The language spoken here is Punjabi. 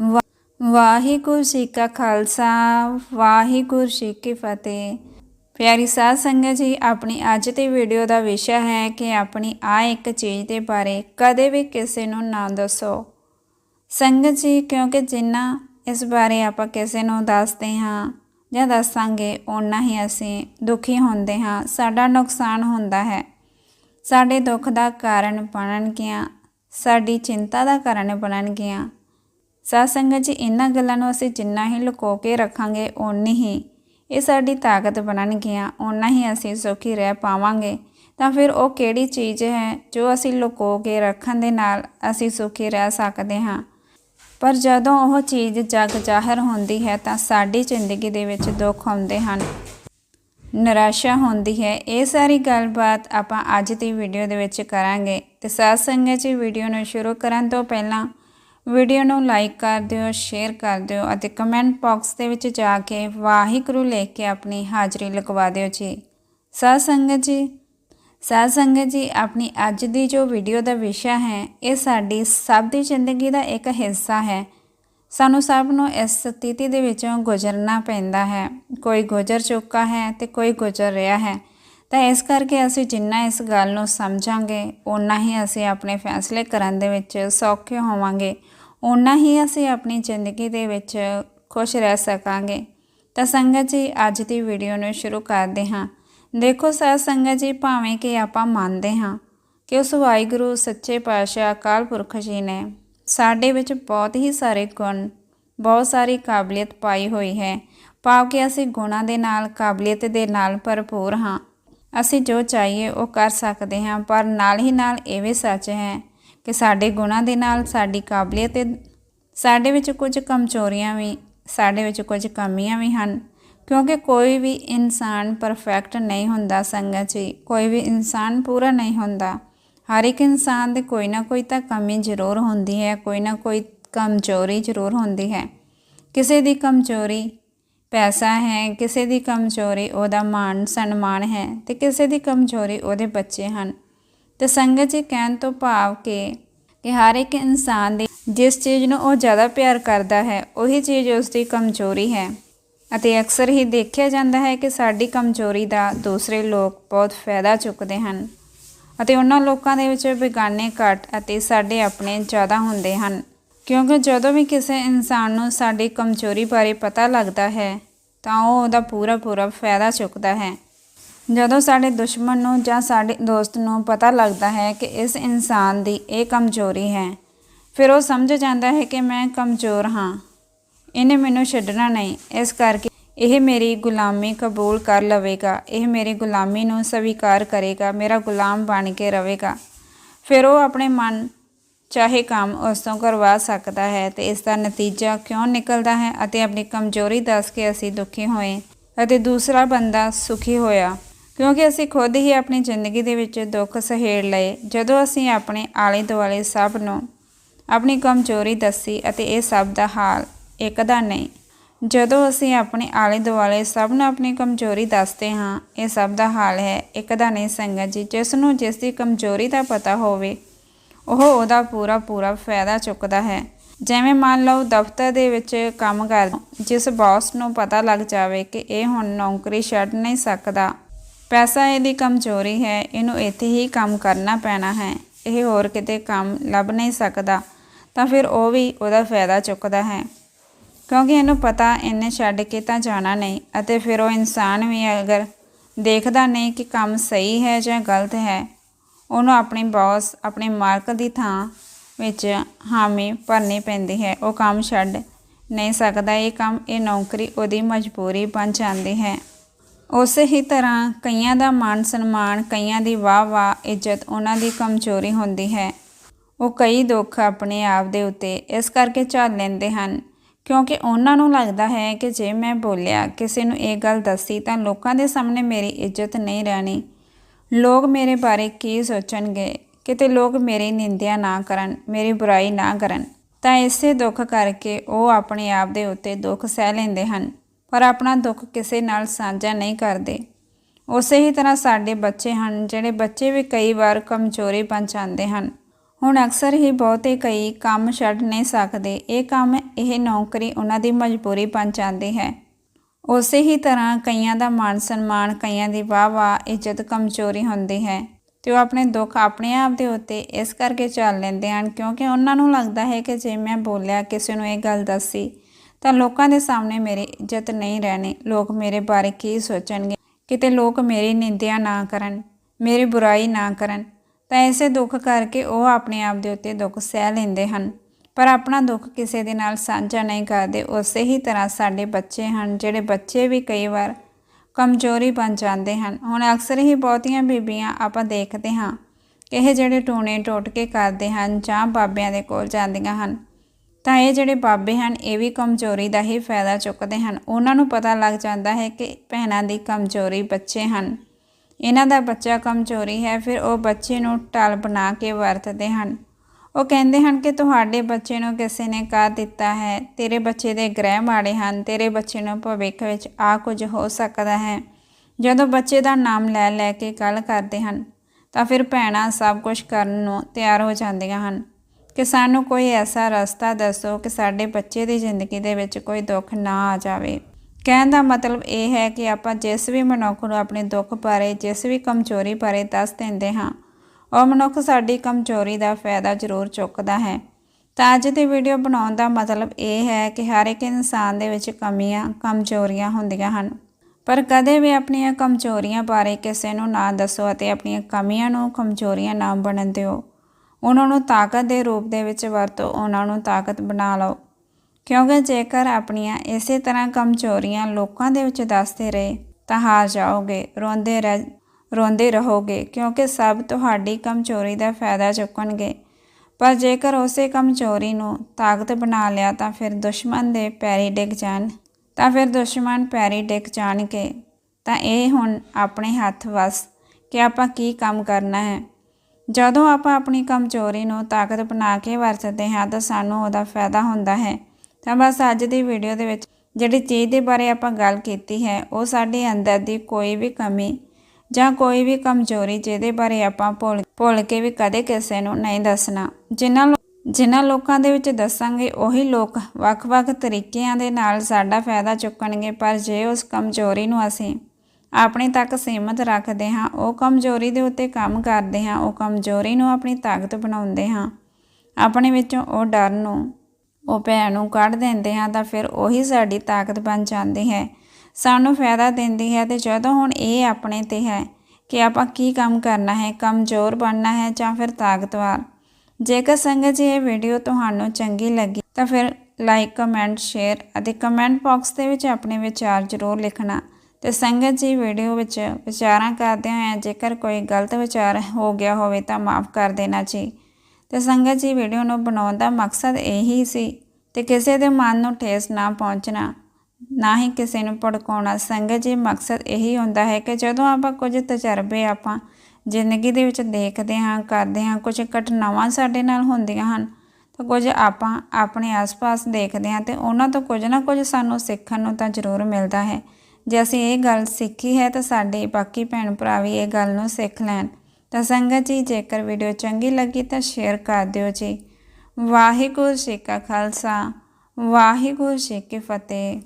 ਵਾ- ਵਾਹਿਗੁਰੂ ਜੀ ਕਾ ਖਾਲਸਾ, ਵਾਹਿਗੁਰੂ ਜੀ ਕੀ ਫਤਿਹ। ਪਿਆਰੀ ਸਾਧ ਸੰਗਤ ਜੀ, ਆਪਣੀ ਅੱਜ ਦੀ ਵੀਡੀਓ ਦਾ ਵਿਸ਼ਾ ਹੈ ਕਿ ਆਪਣੀ ਆ ਇੱਕ ਚੀਜ਼ ਦੇ ਬਾਰੇ ਕਦੇ ਵੀ ਕਿਸੇ ਨੂੰ ਨਾ ਦੱਸੋ। ਸੰਗਤ ਜੀ, ਕਿਉਂਕਿ ਜਿੰਨਾ ਇਸ ਬਾਰੇ ਆਪਾਂ ਕਿਸੇ ਨੂੰ ਦੱਸਦੇ ਹਾਂ ਜਾਂ ਦੱਸਾਂਗੇ, ਓਨਾ ਹੀ ਅਸੀਂ ਦੁਖੀ ਹੁੰਦੇ ਹਾਂ, ਸਾਡਾ ਨੁਕਸਾਨ ਹੁੰਦਾ ਹੈ। ਸਾਡੇ ਦੁੱਖ ਦਾ ਕਾਰਨ ਬਣਨਗੀਆਂ, ਸਾਡੀ ਚਿੰਤਾ ਦਾ ਕਾਰਨ ਬਣਨਗੀਆਂ ਸਾਧ ਸੰਗਤ ਜੀ, ਇਹਨਾਂ ਗੱਲਾਂ ਨੂੰ ਅਸੀਂ ਜਿੰਨਾ ਹੀ ਲੁਕੋ ਕੇ ਰੱਖਾਂਗੇ, ਓਨੀ ਹੀ। ਇਹ ਸਾਡੀ ਤਾਕਤ ਬਣਨਗੀਆਂ, ਓਨਾ ਹੀ ਅਸੀਂ ਸੁਖੀ ਰਹਿ ਪਾਵਾਂਗੇ। ਤਾਂ ਫਿਰ ਉਹ ਕਿਹੜੀ ਚੀਜ਼ ਹੈ ਜੋ ਅਸੀਂ ਲੁਕੋ ਕੇ ਰੱਖਣ ਦੇ ਨਾਲ ਅਸੀਂ ਸੁਖੀ ਰਹਿ ਸਕਦੇ ਹਾਂ? ਪਰ ਜਦੋਂ ਉਹ ਚੀਜ਼ ਜਗ ਜ਼ਾਹਰ ਹੁੰਦੀ ਹੈ, ਤਾਂ ਸਾਡੀ ਜ਼ਿੰਦਗੀ ਦੇ ਵਿੱਚ ਦੁੱਖ ਆਉਂਦੇ ਹਨ। ਨਿਰਾਸ਼ਾ ਹੁੰਦੀ ਹੈ। ਇਹ ਸਾਰੀ ਗੱਲਬਾਤ ਆਪਾਂ ਅੱਜ ਦੀ ਵੀਡੀਓ ਦੇ ਵਿੱਚ ਕਰਾਂਗੇ। ਤੇ ਸਾਧ ਸੰਗਤ ਜੀ, ਵੀਡੀਓ ਨੂੰ ਸ਼ੁਰੂ ਕਰਨ ਤੋਂ ਪਹਿਲਾਂ ਵੀਡੀਓ ਨੂੰ ਲਾਈਕ ਕਰ ਦਿਓ, ਸ਼ੇਅਰ ਕਰ ਦਿਓ ਅਤੇ ਕਮੈਂਟ ਬਾਕਸ ਦੇ ਵਿੱਚ ਜਾ ਕੇ ਵਾਹਿਗੁਰੂ ਲਿਖ ਕੇ ਆਪਣੀ ਹਾਜ਼ਰੀ ਲਗਵਾ ਦਿਓ ਜੀ। ਸਾਧ ਸੰਗਤ ਜੀ। ਸਾਧ ਸੰਗਤ ਜੀ, ਆਪਣੀ ਅੱਜ ਦੀ ਜੋ ਵੀਡੀਓ ਦਾ ਵਿਸ਼ਾ ਹੈ, ਇਹ ਸਾਡੀ ਸਭ ਦੀ ਜ਼ਿੰਦਗੀ ਦਾ ਇੱਕ ਹਿੱਸਾ ਹੈ। ਸਾਨੂੰ ਸਭ ਨੂੰ ਇਸ ਸਥਿਤੀ ਦੇ ਵਿੱਚੋਂ ਗੁਜ਼ਰਨਾ ਪੈਂਦਾ ਹੈ। ਕੋਈ ਗੁਜ਼ਰ ਚੁੱਕਾ ਹੈ ਤੇ ਕੋਈ ਗੁਜ਼ਰ ਰਿਹਾ ਹੈ। ਤਾਂ ਇਸ ਕਰਕੇ ਅਸੀਂ ਜਿੰਨਾ ਇਸ ਗੱਲ ਨੂੰ ਸਮਝਾਂਗੇ, ਓਨਾ ਹੀ ਅਸੀਂ ਆਪਣੇ ਫੈਸਲੇ ਕਰਨ ਦੇ ਵਿੱਚ ਸੌਖੇ ਹੋਵਾਂਗੇ। ਉਨਾ ਹੀ ਅਸੀਂ ਆਪਣੀ ਜ਼ਿੰਦਗੀ ਦੇ ਵਿੱਚ ਖੁਸ਼ ਰਹਿ ਸਕਾਂਗੇ। ਤਾਂ ਸੰਗਤ ਜੀ, ਅੱਜ ਦੀ ਵੀਡੀਓ ਨੂੰ ਸ਼ੁਰੂ ਕਰਦੇ ਹਾਂ। ਦੇਖੋ ਸਾਧ ਸੰਗਤ ਜੀ, ਭਾਵੇਂ ਕਿ ਆਪਾਂ ਮੰਨਦੇ ਹਾਂ ਕਿ ਉਸ ਵਾਹਿਗੁਰੂ, ਸੱਚੇ ਪਾਤਸ਼ਾਹ, ਅਕਾਲ ਪੁਰਖ ਜੀ ਨੇ ਸਾਡੇ ਵਿੱਚ ਬਹੁਤ ਹੀ ਸਾਰੇ ਗੁਣ, ਬਹੁਤ ਸਾਰੀ ਕਾਬਲੀਅਤ ਪਾਈ ਹੋਈ ਹੈ। ਭਾਵ ਕਿ ਅਸੀਂ ਗੁਣਾਂ ਦੇ ਨਾਲ, ਕਾਬਲੀਅਤ ਦੇ ਨਾਲ ਭਰਪੂਰ ਹਾਂ। ਅਸੀਂ ਜੋ ਚਾਹੀਏ ਉਹ ਕਰ ਸਕਦੇ ਹਾਂ, ਪਰ ਨਾਲ ਹੀ ਨਾਲ ਇਹ ਵੀ ਸੱਚ ਹੈ ਕਿ ਸਾਡੇ ਗੁਣਾਂ ਦੇ ਨਾਲ, ਸਾਡੀ ਕਾਬਲੀਅਤ ਸਾਡੇ ਵਿੱਚ ਕੁਝ ਕਮਜ਼ੋਰੀਆਂ ਵੀ, ਸਾਡੇ ਵਿੱਚ ਕੁਝ ਕਮੀਆਂ ਵੀ ਹਨ। ਕਿਉਂਕਿ ਕੋਈ ਵੀ ਇਨਸਾਨ ਪਰਫੈਕਟ ਨਹੀਂ ਹੁੰਦਾ ਸੰਗਤ ਜੀ, ਕੋਈ ਵੀ ਇਨਸਾਨ ਪੂਰਾ ਨਹੀਂ ਹੁੰਦਾ। ਹਰ ਇੱਕ ਇਨਸਾਨ ਦੇ ਕੋਈ ਨਾ ਕੋਈ ਤਾਂ ਕਮੀ ਜ਼ਰੂਰ ਹੁੰਦੀ ਹੈ, ਕੋਈ ਨਾ ਕੋਈ ਕਮਜ਼ੋਰੀ ਜ਼ਰੂਰ ਹੁੰਦੀ ਹੈ। ਕਿਸੇ ਦੀ ਕਮਜ਼ੋਰੀ ਪੈਸਾ ਹੈ, ਕਿਸੇ ਦੀ ਕਮਜ਼ੋਰੀ ਉਹਦਾ ਮਾਣ, ਸਨਮਾਨ ਹੈ ਤੇ ਕਿਸੇ ਦੀ ਕਮਜ਼ੋਰੀ ਉਹਦੇ ਬੱਚੇ ਹਨ। ਤੇ ਸੰਗਤ ਜੀ ਕਹਿਣ ਤੋਂ ਭਾਵ ਕਿ ਕਿ ਹਰ ਇੱਕ ਇਨਸਾਨ ਦੀ ਜਿਸ ਚੀਜ਼ ਨੂੰ ਉਹ ਜ਼ਿਆਦਾ ਪਿਆਰ ਕਰਦਾ ਹੈ, ਉਹੀ ਚੀਜ਼ ਉਸ ਦੀ ਕਮਜ਼ੋਰੀ ਹੈ। ਅਤੇ ਅਕਸਰ ਹੀ ਦੇਖਿਆ ਜਾਂਦਾ ਹੈ ਕਿ ਸਾਡੀ ਕਮਜ਼ੋਰੀ ਦਾ ਦੂਸਰੇ ਲੋਕ ਬਹੁਤ ਫਾਇਦਾ ਚੁੱਕਦੇ ਹਨ ਅਤੇ ਉਹਨਾਂ ਲੋਕਾਂ ਦੇ ਵਿੱਚ ਬੇਗਾਨੇ ਘੱਟ ਅਤੇ ਸਾਡੇ ਆਪਣੇ ਜ਼ਿਆਦਾ ਹੁੰਦੇ ਹਨ। ਕਿਉਂਕਿ ਜਦੋਂ ਵੀ ਕਿਸੇ ਇਨਸਾਨ ਨੂੰ ਸਾਡੀ ਕਮਜ਼ੋਰੀ ਬਾਰੇ ਪਤਾ ਲੱਗਦਾ ਹੈ, ਤਾਂ ਉਹ ਉਹਦਾ ਪੂਰਾ ਪੂਰਾ ਫਾਇਦਾ ਚੁੱਕਦਾ ਹੈ। ਜਦੋਂ ਸਾਡੇ ਦੁਸ਼ਮਣ ਨੂੰ ਜਾਂ ਸਾਡੇ ਦੋਸਤ ਨੂੰ ਪਤਾ ਲੱਗਦਾ ਹੈ ਕਿ ਇਸ ਇਨਸਾਨ ਦੀ ਇਹ ਕਮਜ਼ੋਰੀ ਹੈ, ਫਿਰ ਉਹ ਸਮਝ ਜਾਂਦਾ ਹੈ ਕਿ ਮੈਂ ਕਮਜ਼ੋਰ ਹਾਂ। ਇਹਨੇ ਮੈਨੂੰ ਛੱਡਣਾ ਨਹੀਂ। ਇਸ ਕਰਕੇ ਇਹ ਮੇਰੀ ਗੁਲਾਮੀ ਕਬੂਲ ਕਰ ਲਵੇਗਾ। ਇਹ ਮੇਰੀ ਗੁਲਾਮੀ ਨੂੰ ਸਵੀਕਾਰ ਕਰੇਗਾ। ਮੇਰਾ ਗੁਲਾਮ ਬਣ ਕੇ ਰਹੇਗਾ। ਫਿਰ ਉਹ ਆਪਣੇ ਮਨ ਚਾਹੇ ਕੰਮ ਉਸ ਤੋਂ ਕਰਵਾ ਸਕਦਾ ਹੈ ਤੇ ਇਸ ਦਾ ਨਤੀਜਾ ਕਿਉਂ ਨਿਕਲਦਾ ਹੈ ਅਤੇ ਆਪਣੀ ਕਮਜ਼ੋਰੀ ਦੱਸ ਕੇ ਅਸੀਂ ਦੁਖੀ ਹੋਏ ਅਤੇ ਦੂਸਰਾ ਬੰਦਾ ਸੁਖੀ ਹੋਇਆ। ਕਿਉਂਕਿ ਅਸੀਂ ਖੁਦ ਹੀ ਆਪਣੀ ਜ਼ਿੰਦਗੀ ਦੇ ਵਿੱਚ ਦੁੱਖ ਸਹੇੜ ਲਏ, ਜਦੋਂ ਅਸੀਂ ਆਪਣੇ ਆਲੇ ਦੁਆਲੇ ਸਭ ਨੂੰ ਆਪਣੀ ਕਮਜ਼ੋਰੀ ਦੱਸੀ ਅਤੇ ਇਹ ਸਭ ਦਾ ਹਾਲ ਇੱਕ ਦਾ ਨਹੀਂ। ਜਦੋਂ ਅਸੀਂ ਆਪਣੇ ਆਲੇ ਦੁਆਲੇ ਸਭ ਨੂੰ ਆਪਣੀ ਕਮਜ਼ੋਰੀ ਦੱਸਦੇ ਹਾਂ, ਇਹ ਸਭ ਦਾ ਹਾਲ ਹੈ ਇੱਕ ਦਾ ਨਹੀਂ ਸੰਗਤ ਜੀ, ਜਿਸ ਨੂੰ ਜਿਸ ਦੀ ਕਮਜ਼ੋਰੀ ਦਾ ਪਤਾ ਹੋਵੇ ਉਹ ਉਹਦਾ ਪੂਰਾ ਪੂਰਾ ਫਾਇਦਾ ਚੁੱਕਦਾ ਹੈ। ਜਿਵੇਂ ਮੰਨ ਲਓ ਦਫ਼ਤਰ ਦੇ ਵਿੱਚ ਕੰਮ ਕਰ ਜਿਸ ਬੌਸ ਨੂੰ ਪਤਾ ਲੱਗ ਜਾਵੇ ਕਿ ਇਹ ਹੁਣ ਨੌਕਰੀ ਛੱਡ ਨਹੀਂ ਸਕਦਾ। ਪੈਸਾ ਇਹਦੀ ਕਮਜ਼ੋਰੀ ਹੈ, ਇਹਨੂੰ ਇੱਥੇ ਹੀ ਕੰਮ ਕਰਨਾ ਪੈਣਾ ਹੈ। ਇਹ ਹੋਰ ਕਿਤੇ ਕੰਮ ਲੱਭ ਨਹੀਂ ਸਕਦਾ, ਤਾਂ ਫਿਰ ਉਹ ਵੀ ਉਹਦਾ ਫਾਇਦਾ ਚੁੱਕਦਾ ਹੈ। ਕਿਉਂਕਿ ਇਹਨੂੰ ਪਤਾ ਇਹਨੇ ਛੱਡ ਕੇ ਤਾਂ ਜਾਣਾ ਨਹੀਂ ਅਤੇ ਫਿਰ ਉਹ ਇਨਸਾਨ ਵੀ ਅਗਰ ਦੇਖਦਾ ਨਹੀਂ ਕਿ ਕੰਮ ਸਹੀ ਹੈ ਜਾਂ ਗਲਤ ਹੈ ਉਹਨੂੰ ਆਪਣੀ ਬੌਸ ਆਪਣੇ ਮਾਲਕ ਦੀ ਥਾਂ ਵਿੱਚ ਹਾਮੀ ਭਰਨੀ ਪੈਂਦੀ ਹੈ। ਉਹ ਕੰਮ ਛੱਡ ਨਹੀਂ ਸਕਦਾ। ਇਹ ਕੰਮ, ਇਹ ਨੌਕਰੀ ਉਹਦੀ ਮਜਬੂਰੀ ਬਣ ਜਾਂਦੀ ਹੈ। ਉਸੇ ਹੀ ਤਰ੍ਹਾਂ ਕਈਆਂ ਦਾ ਮਾਣ ਸਨਮਾਨ, ਕਈਆਂ ਦੀ ਵਾਹ ਵਾਹ ਇੱਜ਼ਤ ਉਹਨਾਂ ਦੀ ਕਮਜ਼ੋਰੀ ਹੁੰਦੀ ਹੈ। ਉਹ ਕਈ ਦੁੱਖ ਆਪਣੇ ਆਪ ਦੇ ਉੱਤੇ ਇਸ ਕਰਕੇ ਝੱਲ ਲੈਂਦੇ ਹਨ, ਕਿਉਂਕਿ ਉਹਨਾਂ ਨੂੰ ਲੱਗਦਾ ਹੈ ਕਿ ਜੇ ਮੈਂ ਬੋਲਿਆ, ਕਿਸੇ ਨੂੰ ਇਹ ਗੱਲ ਦੱਸੀ ਤਾਂ ਲੋਕਾਂ ਦੇ ਸਾਹਮਣੇ ਮੇਰੀ ਇੱਜ਼ਤ ਨਹੀਂ ਰਹਿਣੀ। ਲੋਕ ਮੇਰੇ ਬਾਰੇ ਕੀ ਸੋਚਣਗੇ? ਕਿਤੇ ਲੋਕ ਮੇਰੀ ਨਿੰਦਿਆ ਨਾ ਕਰਨ, ਮੇਰੀ ਬੁਰਾਈ ਨਾ ਕਰਨ, ਤਾਂ ਇਸੇ ਦੁੱਖ ਕਰਕੇ ਉਹ ਆਪਣੇ ਆਪ ਦੇ ਉੱਤੇ ਦੁੱਖ ਸਹਿ ਲੈਂਦੇ ਹਨ, ਪਰ ਆਪਣਾ ਦੁੱਖ ਕਿਸੇ ਨਾਲ ਸਾਂਝਾ ਨਹੀਂ ਕਰਦੇ। ਉਸੇ ਹੀ ਤਰ੍ਹਾਂ ਸਾਡੇ ਬੱਚੇ ਹਨ, ਜਿਹੜੇ ਬੱਚੇ ਵੀ ਕਈ ਵਾਰ ਕਮਜ਼ੋਰੀ ਪਹੁੰਚਾਉਂਦੇ ਹਨ। ਹੁਣ ਅਕਸਰ ਹੀ ਬਹੁਤੇ ਕਈ ਕੰਮ ਛੱਡ ਨਹੀਂ ਸਕਦੇ। ਇਹ ਕੰਮ, ਇਹ ਨੌਕਰੀ ਉਹਨਾਂ ਦੀ ਮਜਬੂਰੀ ਪਹੁੰਚਾਉਂਦੀ ਹੈ। ਉਸੇ ਹੀ ਤਰ੍ਹਾਂ ਕਈਆਂ ਦਾ ਮਾਨ ਸਨਮਾਨ, ਕਈਆਂ ਦੀ ਵਾਹ ਵਾਹ ਇੱਜ਼ਤ ਕਮਜ਼ੋਰੀ ਹੁੰਦੀ ਹੈ। ਤੇ ਉਹ ਆਪਣੇ ਦੁੱਖ ਆਪਣੇ ਆਪ ਦੇ ਉੱਤੇ ਇਸ ਕਰਕੇ ਚੱਲ ਲੈਂਦੇ ਹਨ ਕਿਉਂਕਿ ਉਹਨਾਂ ਨੂੰ ਲੱਗਦਾ ਹੈ ਕਿ ਜੇ ਮੈਂ ਬੋਲਿਆ, ਕਿਸੇ ਨੂੰ ਇਹ ਗੱਲ ਦੱਸੀ, ਤਾਂ ਲੋਕਾਂ ਦੇ ਸਾਹਮਣੇ ਮੇਰੀ ਇੱਜ਼ਤ ਨਹੀਂ ਰਹਿਣੀ। ਲੋਕ ਮੇਰੇ ਬਾਰੇ ਕੀ ਸੋਚਣਗੇ? ਕਿਤੇ ਲੋਕ ਮੇਰੀ ਨਿੰਦਿਆ ਨਾ ਕਰਨ, ਮੇਰੀ ਬੁਰਾਈ ਨਾ ਕਰਨ, ਤਾਂ ਐਸੇ ਦੁੱਖ ਕਰਕੇ ਉਹ ਆਪਣੇ ਆਪ ਦੇ ਉੱਤੇ ਦੁੱਖ ਸਹਿ ਲੈਂਦੇ ਹਨ। ਪਰ ਆਪਣਾ ਦੁੱਖ ਕਿਸੇ ਦੇ ਨਾਲ ਸਾਂਝਾ ਨਹੀਂ ਕਰਦੇ। ਉਸੇ ਹੀ ਤਰ੍ਹਾਂ ਸਾਡੇ ਬੱਚੇ ਹਨ, ਜਿਹੜੇ ਬੱਚੇ ਵੀ ਕਈ ਵਾਰ ਕਮਜ਼ੋਰੀ ਬਣ ਜਾਂਦੇ ਹਨ। ਹੁਣ ਅਕਸਰ ਹੀ ਬਹੁਤੀਆਂ ਬੀਬੀਆਂ ਆਪਾਂ ਦੇਖਦੇ ਹਾਂ ਕਿ ਇਹ ਜਿਹੜੇ ਟੂਣੇ ਟੋਟਕੇ ਕਰਦੇ ਹਨ ਜਾਂ ਬਾਬਿਆਂ ਦੇ ਕੋਲ ਜਾਂਦੀਆਂ ਹਨ, ਤਾਂ ਇਹ ਜਿਹੜੇ ਬਾਬੇ ਹਨ, ਇਹ ਵੀ ਕਮਜ਼ੋਰੀ ਦਾ ਹੀ ਫਾਇਦਾ ਚੁੱਕਦੇ ਹਨ। ਉਹਨਾਂ ਨੂੰ ਪਤਾ ਲੱਗ ਜਾਂਦਾ ਹੈ ਕਿ ਭੈਣਾਂ ਦੀ ਕਮਜ਼ੋਰੀ ਬੱਚੇ ਹਨ। ਇਹਨਾਂ ਦਾ ਬੱਚਾ ਕਮਜ਼ੋਰੀ ਹੈ, ਫਿਰ ਉਹ ਬੱਚੇ ਨੂੰ ਟਲ ਬਣਾ ਕੇ ਵਰਤਦੇ ਹਨ। ਉਹ ਕਹਿੰਦੇ ਹਨ ਕਿ ਤੁਹਾਡੇ ਬੱਚੇ ਨੂੰ ਕਿਸੇ ਨੇ ਕਰ ਦਿੱਤਾ ਹੈ, ਤੇਰੇ ਬੱਚੇ ਦੇ ਗ੍ਰਹਿ ਮਾੜੇ ਹਨ, ਤੇਰੇ ਬੱਚੇ ਨੂੰ ਭਵਿੱਖ ਵਿੱਚ ਆ ਕੁਝ ਹੋ ਸਕਦਾ ਹੈ। ਜਦੋਂ ਬੱਚੇ ਦਾ ਨਾਮ ਲੈ ਲੈ ਕੇ ਗੱਲ ਕਰਦੇ ਹਨ, ਤਾਂ ਫਿਰ ਭੈਣਾਂ ਸਭ ਕੁਝ ਕਰਨ ਨੂੰ ਤਿਆਰ ਹੋ ਜਾਂਦੀਆਂ ਹਨ। ਕਿ ਸਾਨੂੰ ਕੋਈ ਐਸਾ ਰਸਤਾ ਦੱਸੋ ਕਿ ਸਾਡੇ ਬੱਚੇ ਦੀ ਜ਼ਿੰਦਗੀ ਦੇ ਵਿੱਚ ਕੋਈ ਦੁੱਖ ਨਾ ਆ ਜਾਵੇ। ਕਹਿਣ ਦਾ ਮਤਲਬ ਇਹ ਹੈ ਕਿ ਆਪਾਂ ਜਿਸ ਵੀ ਮਨੁੱਖ ਨੂੰ ਆਪਣੇ ਦੁੱਖ ਬਾਰੇ, ਜਿਸ ਵੀ ਕਮਜ਼ੋਰੀ ਬਾਰੇ ਦੱਸ ਦਿੰਦੇ ਹਾਂ ਉਹ ਮਨੁੱਖ ਸਾਡੀ ਕਮਜ਼ੋਰੀ ਦਾ ਫਾਇਦਾ ਜ਼ਰੂਰ ਚੁੱਕਦਾ ਹੈ। ਤਾਂ ਅੱਜ ਦੀ ਵੀਡੀਓ ਬਣਾਉਣ ਦਾ ਮਤਲਬ ਇਹ ਹੈ ਕਿ ਹਰ ਇੱਕ ਇਨਸਾਨ ਦੇ ਵਿੱਚ ਕਮੀਆਂ, ਕਮਜ਼ੋਰੀਆਂ ਹੁੰਦੀਆਂ ਹਨ। ਪਰ ਕਦੇ ਵੀ ਆਪਣੀਆਂ ਕਮਜ਼ੋਰੀਆਂ ਬਾਰੇ ਕਿਸੇ ਨੂੰ ਨਾ ਦੱਸੋ ਅਤੇ ਆਪਣੀਆਂ ਕਮੀਆਂ ਨੂੰ ਕਮਜ਼ੋਰੀਆਂ ਨਾ ਬਣਨ ਦਿਓ। ਉਹਨਾਂ ਨੂੰ ਤਾਕਤ ਦੇ ਰੂਪ ਦੇ ਵਿੱਚ ਵਰਤੋ, ਉਹਨਾਂ ਨੂੰ ਤਾਕਤ ਬਣਾ ਲਓ। ਕਿਉਂਕਿ ਜੇਕਰ ਆਪਣੀਆਂ ਇਸੇ ਤਰ੍ਹਾਂ ਕਮਜ਼ੋਰੀਆਂ ਲੋਕਾਂ ਦੇ ਵਿੱਚ ਦੱਸਦੇ ਰਹੇ, ਤਾਂ ਹਾਰ ਜਾਓਗੇ, ਰੋਂਦੇ ਰਹਿ ਰੋਂਦੇ ਰਹੋਗੇ, ਕਿਉਂਕਿ ਸਭ ਤੁਹਾਡੀ ਕਮਜ਼ੋਰੀ ਦਾ ਫਾਇਦਾ ਚੁੱਕਣਗੇ। ਪਰ ਜੇਕਰ ਉਸੇ ਕਮਜ਼ੋਰੀ ਨੂੰ ਤਾਕਤ ਬਣਾ ਲਿਆ ਤਾਂ ਫਿਰ ਦੁਸ਼ਮਣ ਦੇ ਪੈਰੀ ਡਿੱਗ ਜਾਣ। ਤਾਂ ਫਿਰ ਦੁਸ਼ਮਣ ਪੈਰੀ ਡਿੱਗ ਜਾਣਗੇ। ਤਾਂ ਇਹ ਹੁਣ ਆਪਣੇ ਹੱਥ ਵਸ ਕਿ ਆਪਾਂ ਕੀ ਕੰਮ ਕਰਨਾ ਹੈ। ਜਦੋਂ ਆਪਾਂ ਆਪਣੀ ਕਮਜ਼ੋਰੀ ਨੂੰ ਤਾਕਤ ਬਣਾ ਕੇ ਵਰਤਦੇ ਹਾਂ ਤਾਂ ਸਾਨੂੰ ਉਹਦਾ ਫਾਇਦਾ ਹੁੰਦਾ ਹੈ। ਤਾਂ ਬਸ ਅੱਜ ਦੀ ਵੀਡੀਓ ਦੇ ਵਿੱਚ ਜਿਹੜੀ ਚੀਜ਼ ਦੇ ਬਾਰੇ ਆਪਾਂ ਗੱਲ ਕੀਤੀ ਹੈ, ਉਹ ਸਾਡੇ ਅੰਦਰ ਦੀ ਕੋਈ ਵੀ ਕਮੀ ਜਾਂ ਕੋਈ ਵੀ ਕਮਜ਼ੋਰੀ ਜਿਹਦੇ ਬਾਰੇ ਆਪਾਂ ਭੁੱਲ ਭੁੱਲ ਕੇ ਵੀ ਕਦੇ ਕਿਸੇ ਨੂੰ ਨਹੀਂ ਦੱਸਣਾ। ਜਿਨ੍ਹਾਂ ਲੋ- ਜਿਨ੍ਹਾਂ ਲੋਕਾਂ ਦੇ ਵਿੱਚ ਦੱਸਾਂਗੇ, ਉਹੀ ਲੋਕ ਵੱਖ-ਵੱਖ ਤਰੀਕਿਆਂ ਦੇ ਨਾਲ ਸਾਡਾ ਫਾਇਦਾ ਚੁੱਕਣਗੇ, ਪਰ ਜੇ ਉਸ ਕਮਜ਼ੋਰੀ ਨੂੰ ਅਸੀਂ ਆਪਣੇ ਤੱਕ ਸੀਮਤ ਰੱਖਦੇ ਹਾਂ, ਉਹ ਕਮਜ਼ੋਰੀ ਦੇ ਉੱਤੇ ਕੰਮ ਕਰਦੇ ਹਾਂ, ਉਹ ਕਮਜ਼ੋਰੀ ਨੂੰ ਆਪਣੀ ਤਾਕਤ ਬਣਾਉਂਦੇ ਹਾਂ, ਆਪਣੇ ਵਿੱਚੋਂ ਉਹ ਡਰ ਨੂੰ, ਉਹ ਭੈਣ ਨੂੰ ਕੱਢ ਦਿੰਦੇ ਹਾਂ, ਤਾਂ ਫਿਰ ਉਹੀ ਸਾਡੀ ਤਾਕਤ ਬਣ ਜਾਂਦੀ ਹੈ। ਸਾਨੂੰ ਫਾਇਦਾ ਦਿੰਦੀ ਹੈ ਤੇ ਜਦੋਂ ਹੁਣ ਇਹ ਆਪਣੇ ਤੇ ਹੈ ਕਿ ਆਪਾਂ ਕੀ ਕੰਮ ਕਰਨਾ ਹੈ, ਕਮਜ਼ੋਰ ਬਣਨਾ ਹੈ ਜਾਂ ਫਿਰ ਤਾਕਤਵਰ। ਜੇਕਰ ਸੰਗਤ ਜੀ ਇਹ ਵੀਡੀਓ ਤੁਹਾਨੂੰ ਚੰਗੀ ਲੱਗੀ ਤਾਂ ਫਿਰ ਲਾਈਕ ਕਮੈਂਟ ਸ਼ੇਅਰ ਅਤੇ ਕਮੈਂਟ ਬਾਕਸ ਦੇ ਵਿੱਚ ਆਪਣੇ ਵਿਚਾਰ ਜ਼ਰੂਰ ਲਿਖਣਾ ਤੇ ਸੰਗਤ ਜੀ ਵੀਡੀਓ ਵਿੱਚ ਵਿਚਾਰਾਂ ਕਰਦੇ ਹੋਏ ਜੇਕਰ ਕੋਈ ਗਲਤ ਵਿਚਾਰ ਹੋ ਗਿਆ ਹੋਵੇ ਤਾਂ ਮਾਫ ਕਰ ਦੇਣਾ ਜੀ। ਤੇ ਸੰਗਤ ਜੀ ਵੀਡੀਓ ਨੂੰ ਬਣਾਉਣ ਦਾ ਮਕਸਦ ਇਹੀ ਸੀ ਤੇ ਕਿਸੇ ਦੇ ਮਨ ਨੂੰ ਠੇਸ ਨਾ ਪਹੁੰਚਣਾ। ਨਾ ਹੀ ਕਿਸੇ ਨੂੰ ਭੜਕਾਉਣਾ। ਸੰਗਤ ਜੀ, ਮਕਸਦ ਇਹੀ ਹੁੰਦਾ ਹੈ ਕਿ ਜਦੋਂ ਆਪਾਂ ਕੁਝ ਤਜਰਬੇ ਆਪਾਂ ਜ਼ਿੰਦਗੀ ਦੇ ਵਿੱਚ ਦੇਖਦੇ ਹਾਂ, ਕਰਦੇ ਹਾਂ, ਕੁਝ ਘਟਨਾਵਾਂ ਸਾਡੇ ਨਾਲ ਹੁੰਦੀਆਂ ਹਨ, ਤਾਂ ਕੁਝ ਆਪਾਂ ਆਪਣੇ ਆਸ-ਪਾਸ ਦੇਖਦੇ ਹਾਂ ਤੇ ਉਹਨਾਂ ਤੋਂ ਕੁਝ ਨਾ ਕੁਝ ਸਾਨੂੰ ਸਿੱਖਣ ਨੂੰ ਤਾਂ ਜ਼ਰੂਰ ਮਿਲਦਾ ਹੈ। ਜੇ ਅਸੀਂ ਇਹ ਗੱਲ ਸਿੱਖੀ ਹੈ ਤਾਂ ਸਾਡੇ ਬਾਕੀ ਭੈਣ ਭਰਾ ਵੀ ਇਹ ਗੱਲ ਨੂੰ ਸਿੱਖ ਲੈਣ। ਤਾਂ ਸੰਗਤ ਜੀ, ਜੇਕਰ ਵੀਡੀਓ ਚੰਗੀ ਲੱਗੀ ਤਾਂ ਸ਼ੇਅਰ ਕਰ ਦਿਓ ਜੀ। ਵਾਹਿਗੁਰੂ ਜੀ ਕਾ ਖਾਲਸਾ, ਵਾਹਿਗੁਰੂ ਜੀ ਕੀ ਫਤਿਹ।